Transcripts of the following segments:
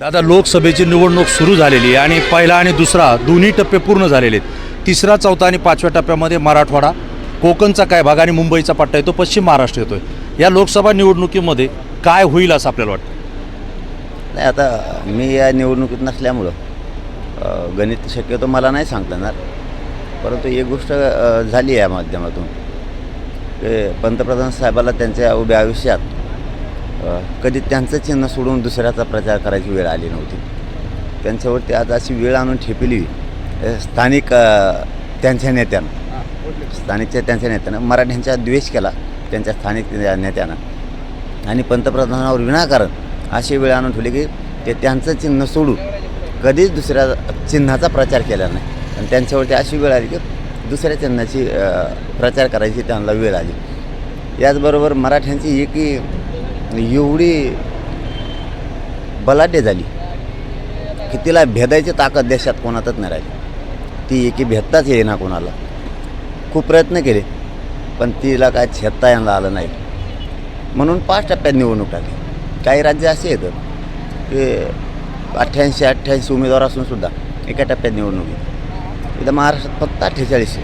दादा लोकसभेची निवडणूक सुरू झालेली आहे आणि पहिला आणि दुसरा दोन्ही टप्पे पूर्ण झालेले आहेत. तिसरा चौथा आणि पाचव्या टप्प्यामध्ये मराठवाडा कोकणचा काय भाग आणि मुंबईचा पट्टा येतो पश्चिम महाराष्ट्र येतोय. या लोकसभा निवडणुकीमध्ये काय होईल असं आपल्याला वाटतं? नाही आता मी या निवडणुकीत नसल्यामुळं गणित शक्यतो मला नाही सांगता येणार परंतु एक गोष्ट झाली आहे या माध्यमातून. पंतप्रधान साहेबाला त्यांच्या उभ्या आयुष्यात कधी त्यांचं चिन्ह सोडून दुसऱ्याचा प्रचार करायची वेळ आली नव्हती. त्यांच्यावरती आज अशी वेळ आणून ठेपली. स्थानिक त्यांच्या नेत्यानं. स्थानिकच्या त्यांच्या नेत्यानं मराठ्यांचा द्वेष केला त्यांच्या स्थानिक नेत्यानं. आणि पंतप्रधानावर विनाकारण अशी वेळ आणून ठेवली की ते त्यांचं चिन्ह सोडून कधीच दुसऱ्या चिन्हाचा प्रचार केला नाही. आणि त्यांच्यावरती अशी वेळ आली की दुसऱ्या चिन्हाची प्रचार करायची त्यांना वेळ आली. याचबरोबर मराठ्यांची एकी एवढी बलाढ्य झाली की तिला भेदायची ताकद देशात कोणातच नाही राहिली. ती एकी भेदताच येईना कोणाला. खूप प्रयत्न केले पण तिला काय छेदता यांना आलं नाही. म्हणून पाच टप्प्यात निवडणूक टाकली काही राज्य असे येतं की अठ्ठ्याऐंशी अठ्ठ्याऐंशी उमेदवार असूनसुद्धा एका टप्प्यात निवडणूक घेतली इथं महाराष्ट्रात फक्त अठ्ठेचाळीसशे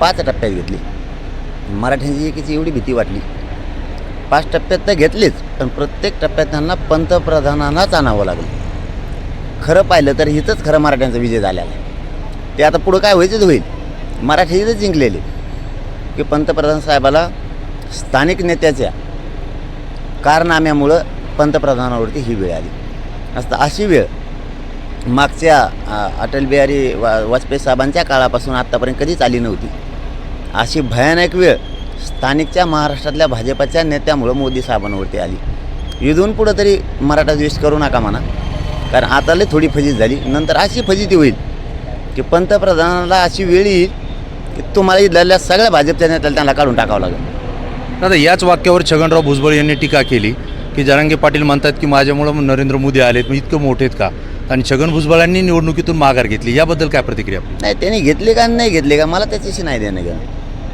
पाच टप्प्यात घेतली. मराठ्यांची एकीची एवढी भीती वाटली. पाच टप्प्यात तर घेतलीच पण प्रत्येक टप्प्यात त्यांना पंतप्रधानांनाच आणावं लागलं. खरं पाहिलं तर हिचंच खरं मराठ्यांचा विजय झालेला आहे. ते आता पुढं काय व्हायचंच होईल? मराठी इथंच जिंकलेले. की पंतप्रधान साहेबाला स्थानिक नेत्याच्या कारनाम्यामुळं पंतप्रधानावरती ही वेळ आली. असता अशी वेळ मागच्या अटल बिहारी वा वाजपेयी साहेबांच्या काळापासून आत्तापर्यंत कधीच आली नव्हती. अशी भयानक वेळ स्थानिकच्या महाराष्ट्रातल्या भाजपाच्या नेत्यामुळं मोदी साहेबांवरती आली. इथून पुढं तरी मराठा द्वेष करू नका म्हणा. कारण आता लय थोडी फजित झाली. नंतर अशी फजिती होईल की पंतप्रधानाला अशी वेळ येईल की तुम्हाला इथल्या सगळ्या भाजपच्या नेत्याला त्यांना काढून टाकावं लागेल. दादा याच वाक्यावर छगनराव भुजबळ यांनी टीका केली की जरांगे पाटील म्हणतात की माझ्यामुळं नरेंद्र मोदी आलेत मग इतकं मोठे आहेत का? आणि छगन भुजबळांनी निवडणुकीतून माघार घेतली. याबद्दल काय प्रतिक्रिया? नाही त्यांनी घेतले का नाही घेतले का? मला त्याच्याशी नाही देणं घेणं.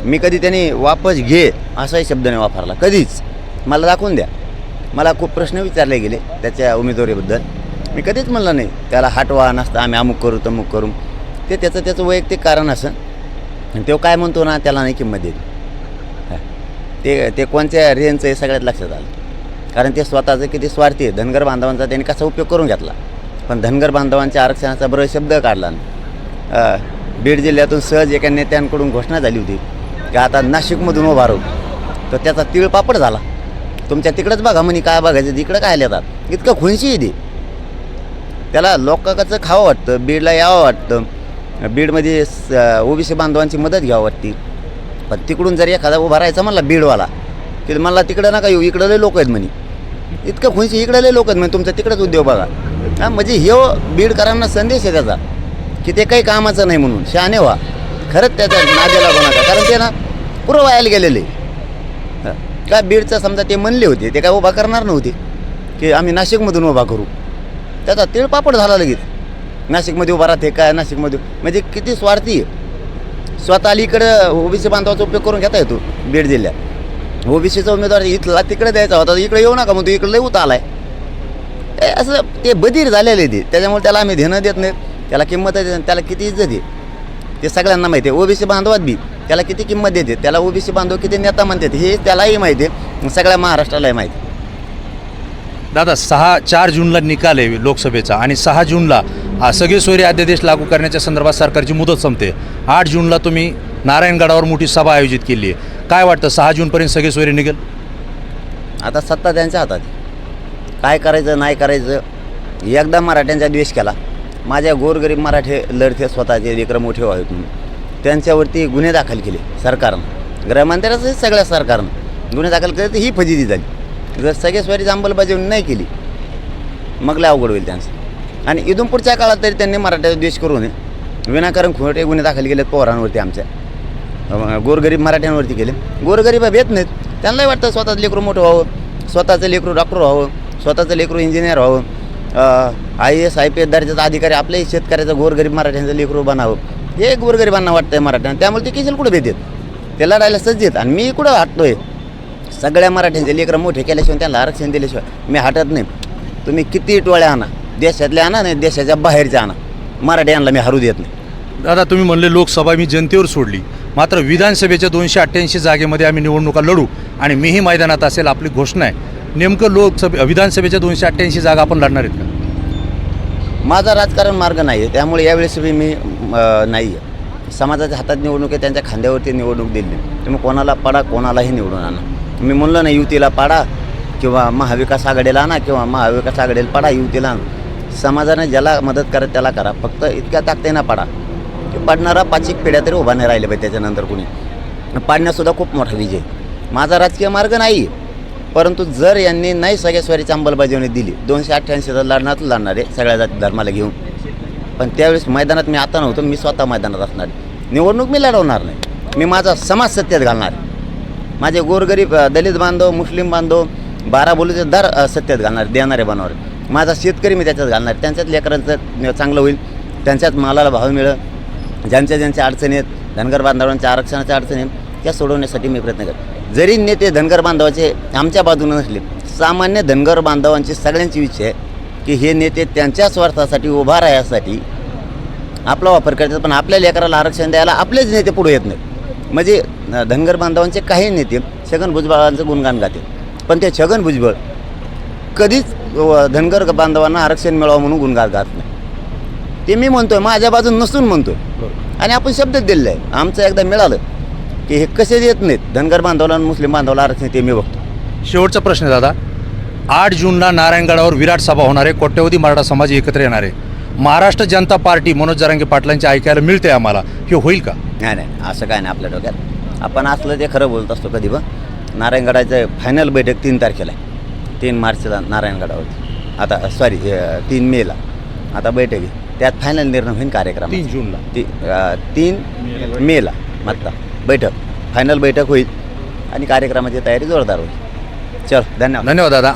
मी कधी त्याने वापस घे असाही शब्द नाही वापरला कधीच. मला दाखवून द्या. मला खूप प्रश्न विचारले गेले त्याच्या उमेदवारीबद्दल. मी कधीच म्हणलं नाही त्याला हटवा नसतं आम्ही अमुक करू तमुक करू. ते त्याचं त्याचं वैयक्तिक कारण असं. आणि तो काय म्हणतो ना त्याला नाही किंमत देत ते ते कोणत्या रेंजचं हे सगळ्यात लक्षात आलं. कारण ते स्वतःचं किती स्वार्थी आहे. धनगर बांधवांचा त्यांनी कसा उपयोग करून घेतला. पण धनगर बांधवांच्या आरक्षणाचा बरं शब्द काढला. बीड जिल्ह्यातून सहज एका नेत्यांकडून घोषणा झाली होती. की आता नाशिकमधून उभा राहू. तर त्याचा तिळपापड झाला. तुमच्या तिकडंच बघा म्हणे काय बघायचं तिकडं काय येतात इतकं खुनशी दे त्याला लोकांचं खावं वाटतं बीडला यावं वाटतं. बीडमध्ये ओबीसी बांधवांची मदत घ्यावं वाटते. पण तिकडून जर एखादा उभा राहायचा म्हणला बीडवाला की मला तिकडं नका येऊ इकडं लय लोक आहेत म्हणे. इतकं खुनशी इकडं लय लोक आहेत म्हणे तुमचा तिकडंच उद्योग बघा. हां म्हणजे हे बीडकरांना संदेश आहे त्याचा की ते काही कामाचं नाही म्हणून शहाणे व्हा. खरंच त्याचा नादे लागू कारण ते ना पुरं व्हायला गेलेले का काय बीडचं समजा ते म्हणले होते ते काय उभा करणार नव्हते की आम्ही नाशिकमधून उभा करू. त्याचा तिळपापड झाला लगेच. नाशिकमध्ये उभा राहते काय? नाशिकमध्ये म्हणजे किती स्वार्थी आहे. स्वतः इकडं ओबीसी बांधवाचा उपयोग करून घेता येतो बीड जिल्ह्यात. ओबीसीचा उमेदवार इथला तिकडे द्यायचा होता इकडे येऊ नका मग तू इकडे लय उत आलाय. ए, असं ते बधीर झालेलं आहे ते. त्याच्यामुळे त्याला आम्ही देणं देत नाही. त्याला किंमत देत नाही त्याला किती इज्जत आहे. ते सगळ्यांना माहिती आहे. ओबीसी बांधवात बी त्याला किती किंमत देते त्याला ओबीसी बांधव किती नेता म्हणतात हे त्यालाही माहिती आहे. सगळ्या महाराष्ट्रालाही माहिती आहे. दादा सहा चार जूनला निकाल आहे लोकसभेचा आणि सहा जूनला हा, सगळे सोयरे अध्यादेश लागू करण्याच्या संदर्भात सरकारची मुदत संपते. आठ जूनला तुम्ही नारायणगडावर मोठी सभा आयोजित केली आहे. काय वाटतं सहा जूनपर्यंत सगळे सोयरे निघेल? आता सत्ता त्यांच्या हातात. काय करायचं नाही करायचं एकदा मराठ्यांचा द्वेष केला. माझ्या गोरगरीब मराठे लढते स्वतःचे विक्रम मोठे आहेत म्हणून. त्यांच्यावरती गुन्हे दाखल केले सरकारनं. गृहमंत्र्याचं सगळ्या सरकारनं. गुन्हे दाखल केले तर ही फजिती झाली. जर सगळे स्वरीची अंमलबजावणी नाही केली मग लय अवघड होईल त्यांचं. आणि इथून पुढच्या काळात तरी त्यांनी मराठ्याचा द्वेष करू नये. विनाकारण खोटे गुन्हे दाखल केलेत पोरांवरती आमच्या. गोरगरीब मराठ्यांवरती केले. गोरगरीब भेट नाहीत. त्यांनाही वाटतं स्वतःचं लेकरू मोठं व्हावं. स्वतःचं लेकरू डॉक्टर व्हावं. स्वतःचं लेकरू इंजिनियर व्हावं. I S I P S दर्जाचा अधिकारी आपल्याही शेतकऱ्याचं गोरगरीब मराठ्यांचं लेकरू बनावं. हे गोरगरिबांना वाटतंय मराठ्यांना. त्यामुळे ते किशल कुठं भेटेत? ते लढायला सज्ज आहेत आणि मी कुठं हटतोय? सगळ्या मराठ्यांचे लेकरं मोठे केल्याशिवाय त्यांना आरक्षण दिल्याशिवाय मी हटत नाही. तुम्ही किती टोळ्या आणा. देशातल्या आणा नाही देशाच्या बाहेरचे आणा. मराठ्यांना मी हरू देत नाही. दादा तुम्ही म्हणले लोकसभा मी जनतेवर सोडली. मात्र विधानसभेच्या दोनशे अठ्ठ्याऐंशी जागेमध्ये आम्ही निवडणुका लढू आणि मीही मैदानात असेल आपली घोषणा आहे. नेमकं लोकसभे विधानसभेच्या दोनशे अठ्ठ्याऐंशी जागा आपण लढणार आहेत का? माझा राजकारण मार्ग नाही आहे त्यामुळे यावेळेस बी मी नाही आहे समाजाच्या हातात निवडणूक आहे त्यांच्या खांद्यावरती निवडणूक दिली तुम्ही कोणाला पाडा कोणालाही निवडून आणा. मी म्हणलं नाही युतीला पाडा किंवा महाविकास आघाडीला आणा किंवा महाविकास आघाडीला पाडा युतीला आणा. समाजाने ज्याला मदत करत त्याला करा. फक्त इतक्या ताकदीनं पाडा. की पाडणारा पाचिक पिढ्या तरी उभा नाही राहिले पाहिजे त्याच्यानंतर कुणी. पाडण्यासुद्धा खूप मोठा विजय माझा राजकीय मार्ग नाही आहे परंतु जर यांनी नाही सगळ्या स्वारीची अंमलबजावणी दिली दोनशे अठ्ठ्याऐंशी तर लढण्यात लढणार आहे सगळ्या जाती धर्माला घेऊन पण त्यावेळेस मैदानात मी आता नव्हतो मी स्वतः मैदानात असणार आहे. निवडणूक मी लढवणार नाही मी माझा समाज सत्तेत घालणार आहे. माझे गोरगरीब दलित बांधव मुस्लिम बांधव बारा बोलीचे दर सत्तेत घालणार देणारे बनवणार माझा शेतकरी मी त्याच्यात घालणार त्यांच्यात लेकरांचं चांगलं होईल त्यांच्यात मालाला भाव मिळेल ज्यांच्या ज्यांच्या अडचणी आहेत धनगर बांधवांच्या आरक्षणाच्या अडचणी आहेत त्या सोडवण्यासाठी मी प्रयत्न करतो जरी नेते धनगर बांधवाचे आमच्या बाजूने नसले सामान्य धनगर बांधवांची सगळ्यांची इच्छा आहे की हे नेते त्यांच्या स्वार्थासाठी उभा राहण्यासाठी आपला वापर करतात पण आपल्या लेकराला आरक्षण द्यायला आपलेच नेते पुढे येत नाहीत. म्हणजे धनगर बांधवांचे काही नेते छगन भुजबळांचं गुणगान गाते. पण ते छगन भुजबळ कधीच धनगर बांधवांना आरक्षण मिळावं म्हणून गुणगान गात नाही. ते मी म्हणतोय माझ्या बाजून नसून म्हणतोय. आणि आपण शब्द दिलेला आहे. आमचं एकदा मिळालं की हे कसे देत नाहीत? धनगर बांधवाला आणि मुस्लिम बांधवाला आरक्षण ते मी बघतो. शेवटचा प्रश्न दादा. आठ जूनला नारायणगडावर विराट सभा होणार आहे कोट्यवधी मराठा समाज एकत्र येणार. आहे महाराष्ट्र जनता पार्टी मनोज जरांगे पाटलांचे ऐकायला मिळते आम्हाला. हे होईल का? नाही नाही असं काय नाही आपल्या डोक्यात. आपण असलं ते खरं बोलत असतो कधी पण नारायणगडाचं फायनल बैठक तीन तारखेला आहे. तीन मार्चला नारायणगडावरती. आता सॉरी तीन मेला. आता बैठक आहे. त्यात फायनल निर्णय होईल कार्यक्रम तीन जूनला. ती तीन मेला. मात्ता बैठक. फायनल बैठक होईल आणि कार्यक्रमाची तयारी जोरदार होईल. चल धन्यवाद. धन्यवाद दादा.